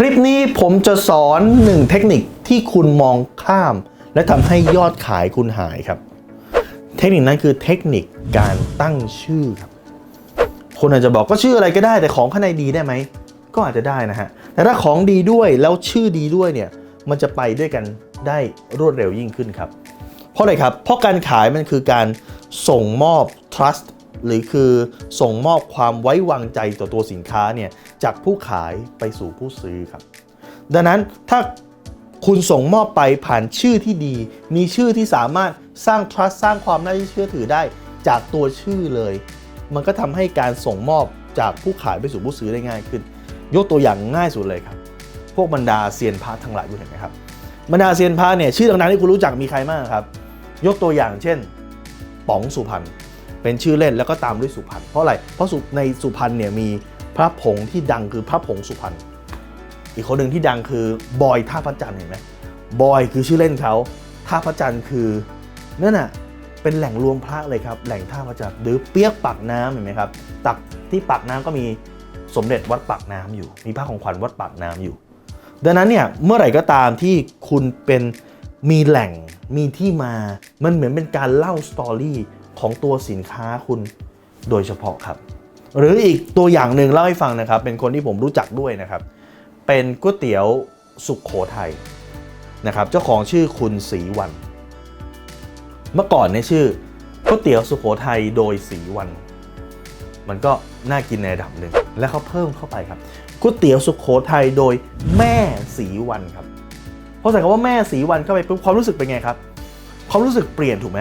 คลิปนี้ผมจะสอนหนึ่งเทคนิคที่คุณมองข้าม และทำให้ยอดขายคุณหายครับ เทคนิคนั้นคือเทคนิคการตั้งชื่อครับ คนอาจจะบอกก็ชื่ออะไรก็ได้แต่ของข้างในดีได้ไหม ก็อาจจะได้นะฮะ แต่ถ้าของดีด้วยแล้วชื่อดีด้วยเนี่ย มันจะไปด้วยกันได้รวดเร็วยิ่งขึ้นครับ เพราะอะไรครับ เพราะการขายมันคือการส่งมอบ trust หรือคือส่งมอบความไว้วางใจต่อตัวสินค้าเนี่ย จากผู้ขายไปสู่ผู้ซื้อครับ ดังนั้นถ้าคุณส่งมอบไปผ่านชื่อที่ดี มีชื่อที่สามารถสร้าง trust สร้างความน่าเชื่อถือได้จากตัวชื่อเลย มันก็ทำให้การส่งมอบจากผู้ขายไปสู่ผู้ซื้อได้ง่ายขึ้น ยกตัวอย่างง่ายสุดเลยครับ พวกบรรดาเซียนพระทั้งหลายคุณเห็นไหมครับ บรรดาเซียนพระเนี่ยชื่อดังๆที่คุณรู้จักมีใครบ้างครับ ยกตัวอย่างเช่น ป๋องสุพรรณเป็นชื่อเล่นแล้วก็ตามด้วยสุพรรณเพราะอะไรเพราะในสุพรรณเนี่ยมี พระผงที่ดังคือพระผงสุพรรณอีกคนหนึ่งที่ดังคือบอยท่าพระจันทร์เห็นไหมบอยคือชื่อเล่นเขาท่าพระจันทร์คือนั่นน่ะเป็นแหล่งรวมพระเลยครับแหล่งท่าพระจันทร์หรือเปียกปากน้ำเห็นไหมครับตักที่ปากน้ำก็มีสมเด็จวัดปากน้ำอยู่ มีพระของขวัญวัดปากน้ำอยู่ ดังนั้นเนี่ยเมื่อไหร่ก็ตามที่คุณเป็นมีแหล่งมีที่มามันเหมือนเป็นการเล่าสตอรี่ของตัวสินค้าคุณโดยเฉพาะครับ หรืออีกตัวอย่างหนึ่งเล่าให้ฟังนะครับ เป็นคนที่ผมรู้จักด้วยนะครับ เป็นก๋วยเตี๋ยวสุขโขทัยนะครับ เจ้าของชื่อคุณศรีวัน เมื่อก่อนเนี่ยชื่อก๋วยเตี๋ยวสุขโขทัยโดยศรีวัน มันก็น่ากินในระดับหนึ่งแล้วเขาเพิ่มเข้าไปครับก๋วยเตี๋ยวสุขโขทัยโดยแม่สีวันครับพอใส่คำว่าแม่สีวันเข้าไปปุ๊บความรู้สึกเป็นไงครับความรู้สึกเปลี่ยนถูกไหม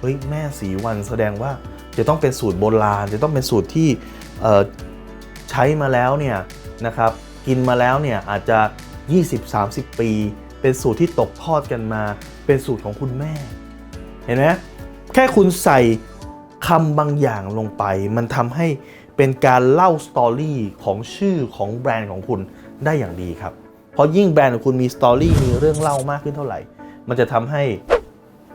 เฮ้ยแม่สีวันแสดงว่า จะต้องเป็นสูตรโบราณ จะต้องเป็นสูตรที่ใช้มาแล้วเนี่ยนะครับกินมาแล้วเนี่ยอาจจะ 20-30 ปี เป็นสูตรที่ตกทอดกันมา เป็นสูตรของคุณแม่ เห็นไหมแค่คุณใส่คำบางอย่างลงไป มันทำให้เป็นการเล่าสตอรี่ของชื่อของแบรนด์ของคุณได้อย่างดีครับ เพราะยิ่งแบรนด์ของคุณมีสตอรี่มีเรื่องเล่ามากขึ้นเท่าไหร่ มันจะทำให้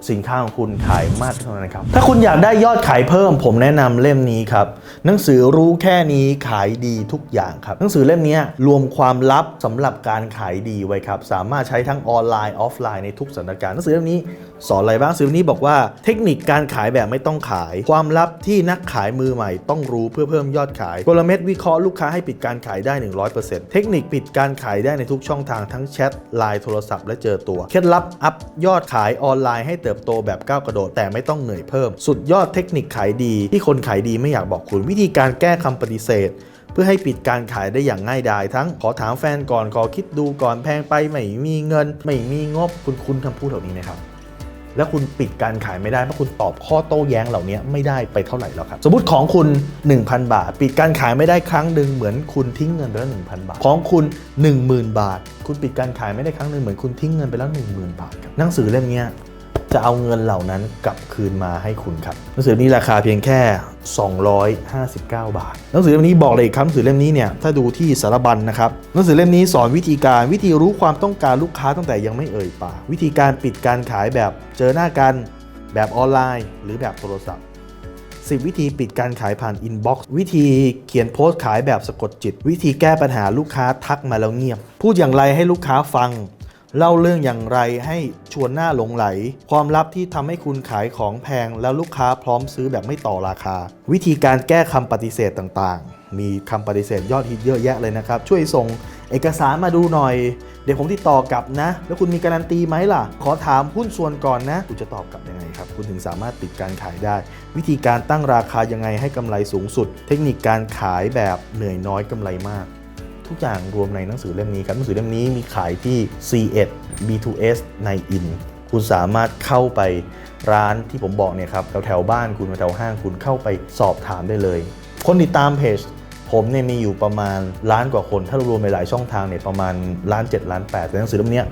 สินค้าของคุณขายมากเท่านั้นครับ ถ้าคุณอยากได้ยอดขายเพิ่ม ผมแนะนำเล่มนี้ครับ หนังสือรู้แค่นี้ขายดีทุกอย่างครับ หนังสือเล่มนี้รวมความลับสำหรับการขายดีไว้ครับ สามารถใช้ทั้งออนไลน์ออฟไลน์ในทุกสถานการณ์ หนังสือเล่มนี้สอนอะไรบ้างหนังสือเล่มนี้บอกว่าเทคนิคการขายแบบไม่ต้องขาย ความลับที่นักขายมือใหม่ต้องรู้เพื่อเพิ่มยอดขายกลเม็ดวิเคราะห์ลูกค้าให้ปิดการขายได้ 100%เทคนิคปิดการขายได้ในทุกช่องทางทั้งแชทไลน์โทรศัพท์และเจอตัว เคล็ดลับอัพยอดขายออนไลน์ให้เติติบโตแบบก้าวกระโดดแต่ไม่ต้องเหนื่อยเพิ่ม สุดยอดเทคนิคขายดีที่คนขายดีไม่อยากบอกคุณวิธีการแก้คำปฏิเสธ เพื่อให้ปิดการขายได้อย่างง่ายดายทั้งขอถามแฟนก่อนขอคิดดูก่อนแพงไปไม่มีเงิน ไม่มีงบคุณคุณคำพูดเหล่านี้ไหมครับแล้วคุณปิดการขายไม่ได้เพราะคุณตอบข้อโต้แย้งเหล่านี้ไม่ได้ไปเท่าไหร่แล้วครับ สมมติของคุณ 1,000 บาท ปิดการขายไม่ได้ครั้งหนึ่งเหมือนคุณทิ้งเงินไปแล้ว1,000 บาท ของคุณ 10,000 บาท คุณปิดการขายไม่ได้ครั้งหนึ่งเหมือนคุณทิ้งเงินไปแล้ว10,000 บาทครับหนังสือเล่มนี้ จะเอาเงินเหล่านั้นกลับคืนมาให้คุณครับหนังสือนี้ราคาเพียงแค่ 259 บาท หนังสือเล่มนี้บอกเลยอีกครับหนังสือเล่มนี้เนี่ยถ้าดูที่สารบัญนะครับหนังสือเล่มนี้สอนวิธีการวิธีรู้ความต้องการลูกค้าตั้งแต่ยังไม่เอ่ยปากวิธีการปิดการขายแบบเจอหน้ากันแบบออนไลน์ หรือแบบโทรศัพท์10 วิธีปิดการขายผ่านอินบ็อกซ์วิธีเขียนโพสต์ขายแบบสะกดจิต วิธีแก้ปัญหาลูกค้าทักมาแล้วเงียบ พูดอย่างไรให้ลูกค้าฟัง เล่าเรื่องอย่างไรให้ชวนหน้าหลงไหล ความลับที่ทำให้คุณขายของแพงแล้วลูกค้าพร้อมซื้อแบบไม่ต่อราคา วิธีการแก้คำปฏิเสธต่างๆ มีคำปฏิเสธยอดฮิตเยอะแยะเลยนะครับ ช่วยส่งเอกสารมาดูหน่อย เดี๋ยวผมติดต่อกลับนะ แล้วคุณมีการันตีไหมล่ะ ขอถามหุ้นส่วนก่อนนะ คุณจะตอบกลับยังไงครับ คุณถึงสามารถปิดการขายได้ วิธีการตั้งราคายังไงให้กำไรสูงสุด เทคนิคการขายแบบเหนื่อยน้อยกำไรมาก ทุกอย่างรวมในหนังสือเล่มนี้ครับหนังสือเล่มนี้มีขายที่ C1 B2S ในอินคุณสามารถเข้าไปร้านที่ผมบอกเนี่ยครับแถวแถวบ้านคุณแถวห้างคุณเข้าไปสอบถามได้เลย คนติดตามเพจผมเนี่ยมีอยู่ประมาณล้านกว่าคน ถ้ารวมในหลายช่องทางเนี่ยประมาณล้าน7ล้าน8แต่หนังสือเล่มนี้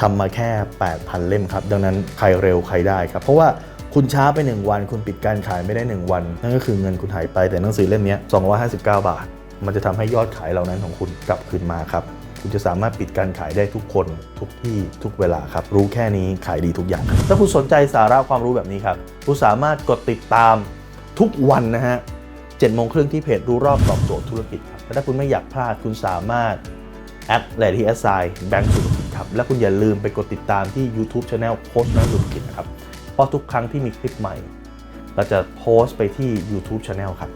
ทำมาแค่ 8,000 เล่มครับ ดังนั้นใครเร็วใครได้ครับ เพราะว่าคุณช้าไป 1 วัน คุณปิดการขายไม่ได้ 1 วัน นั่นก็คือเงินคุณหายไปแต่หนังสือเล่มนี้ย259 บาท มันจะทำให้ยอดขายเหล่านั้นของคุณกลับคืนมาครับ คุณจะสามารถปิดการขายได้ทุกคนทุกที่ทุกเวลาครับ รู้แค่นี้ขายดีทุกอย่าง ถ้าคุณสนใจสาระความรู้แบบนี้ครับ คุณสามารถกดติดตามทุกวันนะฮะ7โมงครึ่งที่เพจรู้รอบตอบโจทย์ธุรกิจครับและถ้าคุณไม่อยากพลาดคุณสามารถ at l a d y s i แอสไซแบงก์สุขกิจครับ และคุณอย่าลืมไปกดติดตามที่ YouTube Channel โค้ชแบงก์สุขกิจนะครับ เพราะทุกครั้งที่มีคลิปใหม่ เราจะโพสต์ไปที่ YouTube Channel ครับ